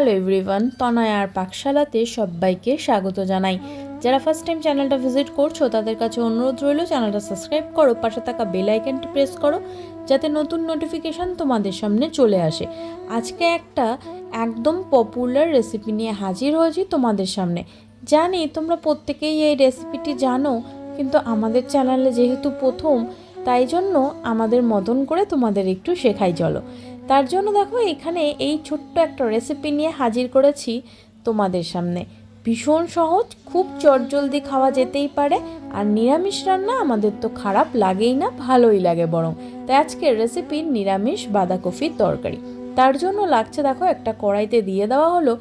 Hello everyone তনয়ার পাকশালাতে সবাইকে স্বাগত জানাই। যারা ফার্স্ট টাইম চ্যানেলটা ভিজিট করছ, তাদের কাছে অনুরোধ রইল চ্যানেলটা সাবস্ক্রাইব করো, পাশে থাকা বেল আইকনটি প্রেস করো, যাতে নতুন নোটিফিকেশান তোমাদের সামনে চলে আসে। আজকে একটা একদম পপুলার রেসিপি নিয়ে হাজির হয়েছি তোমাদের সামনে। জানি তোমরা প্রত্যেকেই এই রেসিপিটি জানো, কিন্তু আমাদের চ্যানেলে যেহেতু প্রথম, তাই জন্য আমাদের মতন করে তোমাদের একটু শেখাই চলো। তার জন্য দেখো এখানে এই ছোট্ট একটা রেসিপি নিয়ে হাজির করেছি তোমাদের সামনে। ভীষণ সহজ, খুব চটজলদি খাওয়া যেতেই পারে, আর নিরামিষ রান্না আমাদের তো খারাপ লাগেই না, ভালোই লাগে বরং। তাই আজকের রেসিপি নিরামিষ বাঁধাকপির তরকারি। তার জন্য লাগছে দেখো একটা কড়াইতে দিয়ে দেওয়া হলো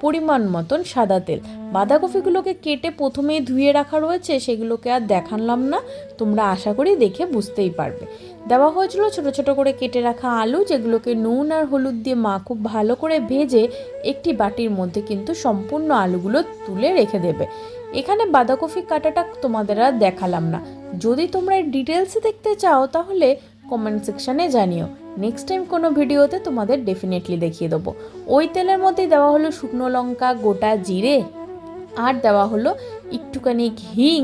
পরিমাণ মতন সাদা তেল। বাঁধাকপিগুলোকে কেটে প্রথমেই ধুয়ে রাখা রয়েছে, সেগুলোকে আর দেখালাম না। তোমরা আশা করি দেখে বুঝতেই পারবে। দেওয়া হয়েছিল ছোট ছোট করে কেটে রাখা আলু, যেগুলোকে নুন আর হলুদ দিয়ে মা খুব ভালো করে ভেজে একটি বাটির মধ্যে কিন্তু সম্পূর্ণ আলুগুলো তুলে রেখে দেবে। এখানে বাঁধাকপি কাটাটা তোমাদের আর দেখালাম না। যদি তোমরা ডিটেলসে দেখতে চাও, তাহলে কমেন্ট সেকশানে জানিও। নেক্সট টাইম কোনো ভিডিওতে তোমাদের ডেফিনেটলি দেখিয়ে দেবো। ওই তেলের মধ্যে দেওয়া হলো শুকনো লঙ্কা, গোটা জিরে, আর দেওয়া হলো একটুখানি হিং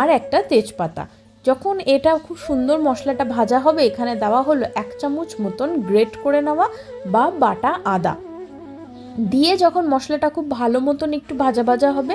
আর একটা তেজপাতা। যখন এটা খুব সুন্দর মশলাটা ভাজা হবে, এখানে দেওয়া হলো এক চামচ মতন গ্রেট করে নেওয়া বা বাটা আদা। দিয়ে যখন মশলাটা খুব ভালো মতন একটু ভাজা ভাজা হবে,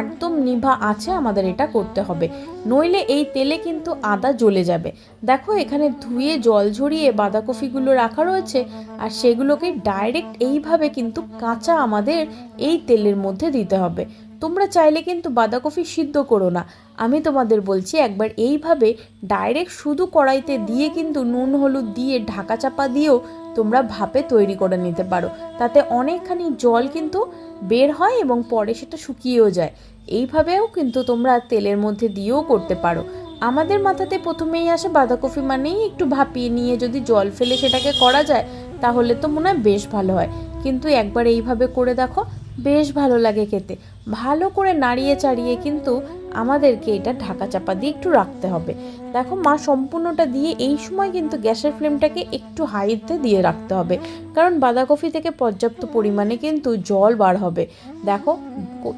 একদম নিভা আছে আমাদের এটা করতে হবে। নইলে এই তেলে কিন্তু আদা জ্বলে যাবে। দেখো এখানে ধুয়ে জল ঝরিয়ে বাঁধাকপিগুলো রাখা রয়েছে আর সেগুলোকে ডাইরেক্ট এইভাবে কিন্তু কাঁচা আমাদের এই তেলের মধ্যে দিতে হবে। তোমরা চাইলে কিন্তু বাঁধাকপি সিদ্ধ করো না। আমি তোমাদের বলছি একবার এইভাবে ডাইরেক্ট শুধু কড়াইতে দিয়ে কিন্তু নুন, হলুদ দিয়ে ঢাকা চাপা দিয়েও তোমরা ভাপে তৈরি করে নিতে পারো। তাতে অনেকখানি জল কিন্তু বের হয় এবং পরে সেটা শুকিয়েও যায়। এইভাবেও কিন্তু তোমরা তেলের মধ্যে দিয়েও করতে পারো। আমাদের মাথাতে প্রথমেই আসে বাঁধাকপি মানেই একটু ভাপিয়ে নিয়ে যদি জল ফেলে সেটাকে করা যায়, তাহলে তো মনে হয় বেশ ভালো হয়। কিন্তু একবার এইভাবে করে দেখো, বেশ ভালো লাগে খেতে। ভালো করে নাড়িয়ে চাড়িয়ে কিন্তু আমাদেরকে এটা ঢাকা চাপা দিয়ে একটু রাখতে হবে। দেখো মা সম্পূর্ণটা দিয়ে এই সময় কিন্তু গ্যাসের ফ্লেমটাকে একটু হাইতে দিয়ে রাখতে হবে। কারণ বাঁধাকপি থেকে পর্যাপ্ত পরিমাণে কিন্তু জল বার হবে। দেখো,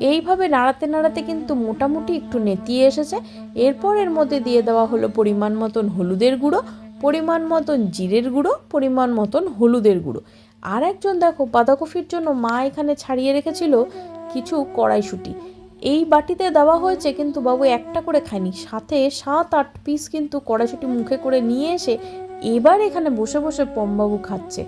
এইভাবে নাড়াতে নাড়াতে কিন্তু মোটামুটি একটু নেতিয়ে এসেছে। এরপর এর মধ্যে দিয়ে দেওয়া হলো পরিমাণ মতন হলুদের গুঁড়ো, পরিমাণ মতন জিরের গুঁড়ো, পরিমাণ মতন হলুদের গুঁড়ো। আর একজন দেখো বাঁধাকপির জন্য মা এখানে ছাড়িয়ে রেখেছিল কিছু কড়াইশুটি। এই বাটিতে দেওয়া হয়েছে কিন্তু বাবু একটা করে খায়নি। সাথে সাত, আট পিস কিন্তু কড়াইশুটি মুখে করে নিয়ে এসে এবার এখানে বসে বসে পমবাবু খাচ্ছে।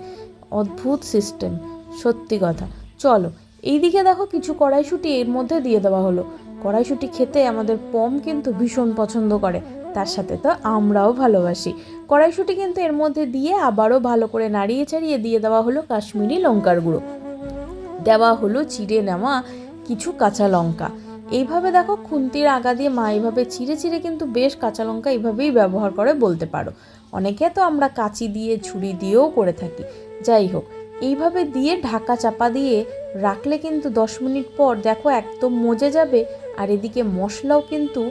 অদ্ভুত সিস্টেম সত্যি কথা। চলো, এইদিকে দেখো কিছু কড়াইশুটি এর মধ্যে দিয়ে দেওয়া হলো। কড়াইশুটি খেতে আমাদের পম কিন্তু ভীষণ পছন্দ করে। তার সাথে তো আমরাও ভালোবাসি। কড়াইশুটি কিন্তু এর মধ্যে দিয়ে আবারও ভালো করে নাড়িয়ে চাড়িয়ে দিয়ে দেওয়া হলো কাশ্মীরি লঙ্কার গুঁড়ো। দেওয়া হলো চিড়ে নেওয়া কিছু কাঁচা লঙ্কা। এইভাবে দেখো খুন্তির আগা দিয়ে মা এইভাবে চিড়ে চিড়ে কিন্তু বেশ কাঁচা লঙ্কা এইভাবেই ব্যবহার করে বলতে পারো। অনেকে তো আমরা কাঁচি দিয়ে, ছুরি দিয়েও করে থাকি। যাই হোক, এইভাবে দিয়ে ঢাকা চাপা দিয়ে রাখলে কিন্তু দশ মিনিট পর দেখো একদম মজে যাবে আর এদিকে মশলাও কিন্তু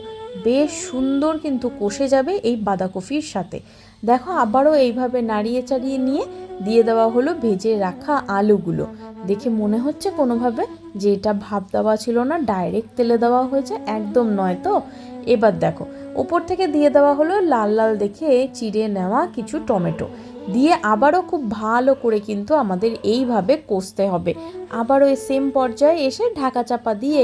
বেশ সুন্দর কিন্তু কষে যাবে এই বাঁধাকপির সাথে। দেখো আবারও এইভাবে নাড়িয়ে চাড়িয়ে নিয়ে দিয়ে দেওয়া হলো ভেজে রাখা আলুগুলো। দেখে মনে হচ্ছে কোনোভাবে যে এটা ভাব দেওয়া ছিল না ডাইরেক্ট তেলে দেওয়া হয়েছে, একদম নয় তো। এবার দেখো, ওপর থেকে দিয়ে দেওয়া হলো লাল লাল দেখে চিড়ে নেওয়া কিছু টমেটো। দিয়ে আবারও খুব ভালো করে কিন্তু আমাদের এইভাবে কষতে হবে। আবারও এই সেম পর্যায়ে এসে ঢাকা চাপা দিয়ে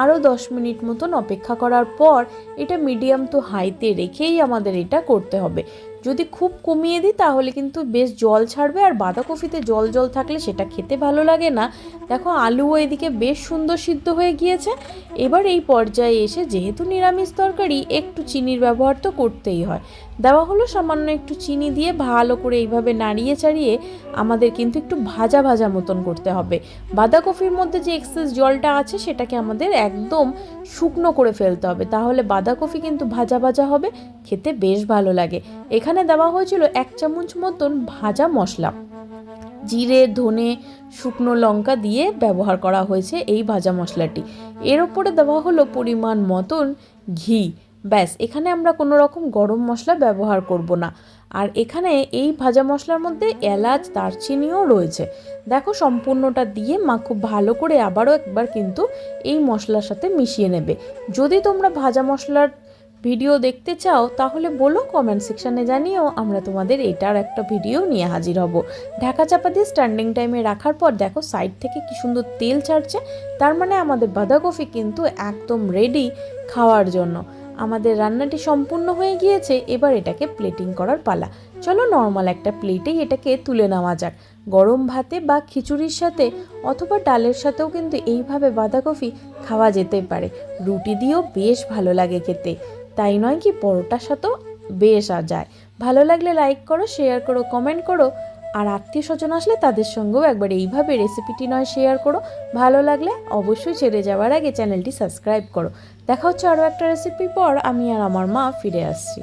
আরও দশ মিনিট মতন অপেক্ষা করার পর এটা মিডিয়াম টু হাইতে রেখেই আমাদের এটা করতে হবে। যদি খুব কমিয়ে দিই তাহলে কিন্তু বেশ জল ছাড়বে আর বাঁধাকপিতে জল জল থাকলে সেটা খেতে ভালো লাগে না। দেখো, আলুও এদিকে বেশ সুন্দর সিদ্ধ হয়ে গিয়েছে। এবার এই পর্যায়ে এসে যেহেতু নিরামিষ তরকারি, একটু চিনির ব্যবহার তো করতেই হয়। দেওয়া হলো সামান্য একটু চিনি দিয়ে ভালো করে এইভাবে নাড়িয়ে চাড়িয়ে আমাদের কিন্তু একটু ভাজা ভাজা মতন করতে হবে। বাঁধাকপির মধ্যে যে এক্সেস জলটা আছে, সেটাকে আমাদের একদম শুকনো করে ফেলতে হবে। তাহলে বাঁধাকপি কিন্তু ভাজা ভাজা হবে, খেতে বেশ ভালো লাগে। এখানে দেওয়া হয়েছিল এক চামচ মতন ভাজা মশলা। জিরে, ধনে, শুকনো লঙ্কা দিয়ে ব্যবহার করা হয়েছে এই ভাজা মশলাটি। এর ওপরে দেওয়া হলো পরিমাণ মতন ঘি। ব্যাস, এখানে আমরা কোনো রকম গরম মশলা ব্যবহার করব না। আর এখানে এই ভাজা মশলার মধ্যে এলাচ, দারচিনিও রয়েছে। দেখো, সম্পূর্ণটা দিয়ে মা খুব ভালো করে আবারও একবার কিন্তু এই মশলার সাথে মিশিয়ে নেবে। যদি তোমরা ভাজা মশলার ভিডিও দেখতে চাও, তাহলে বলো কমেন্ট সেকশানে জানিও, আমরা তোমাদের এটার একটা ভিডিও নিয়ে হাজির হব। ঢাকা চাপা দিয়ে স্ট্যান্ডিং টাইমে রাখার পর দেখো সাইড থেকে কি সুন্দর তেল ছাড়ছে, তার মানে আমাদের বাঁধাকপি কিন্তু একদম রেডি খাওয়ার জন্য। আমাদের রান্নাটি সম্পূর্ণ হয়ে গিয়েছে, এবার এটাকে প্লেটিং করার পালা। চলো নর্মাল একটা প্লেটেই এটাকে তুলে নেওয়া যাক। গরম ভাতে বা খিচুড়ির সাথে অথবা ডালের সাথেও কিন্তু এইভাবে বাঁধাকপি খাওয়া যেতে পারে। রুটি দিয়েও বেশ ভালো লাগে খেতে। তাই নয় কি পরোটার সাথেও বেশ আর যায়। ভালো লাগলে লাইক করো শেয়ার করো কমেন্ট করো। আর আত্মীয় স্বজন আসলে তাদের সঙ্গেও একবার এইভাবে রেসিপিটি নয় শেয়ার করো। ভালো লাগলে অবশ্যই ছেড়ে যাওয়ার আগে চ্যানেলটি সাবস্ক্রাইব করো। দেখা হচ্ছে আরও একটা রেসিপি পর আমি আর আমার মা ফিরে আসছি।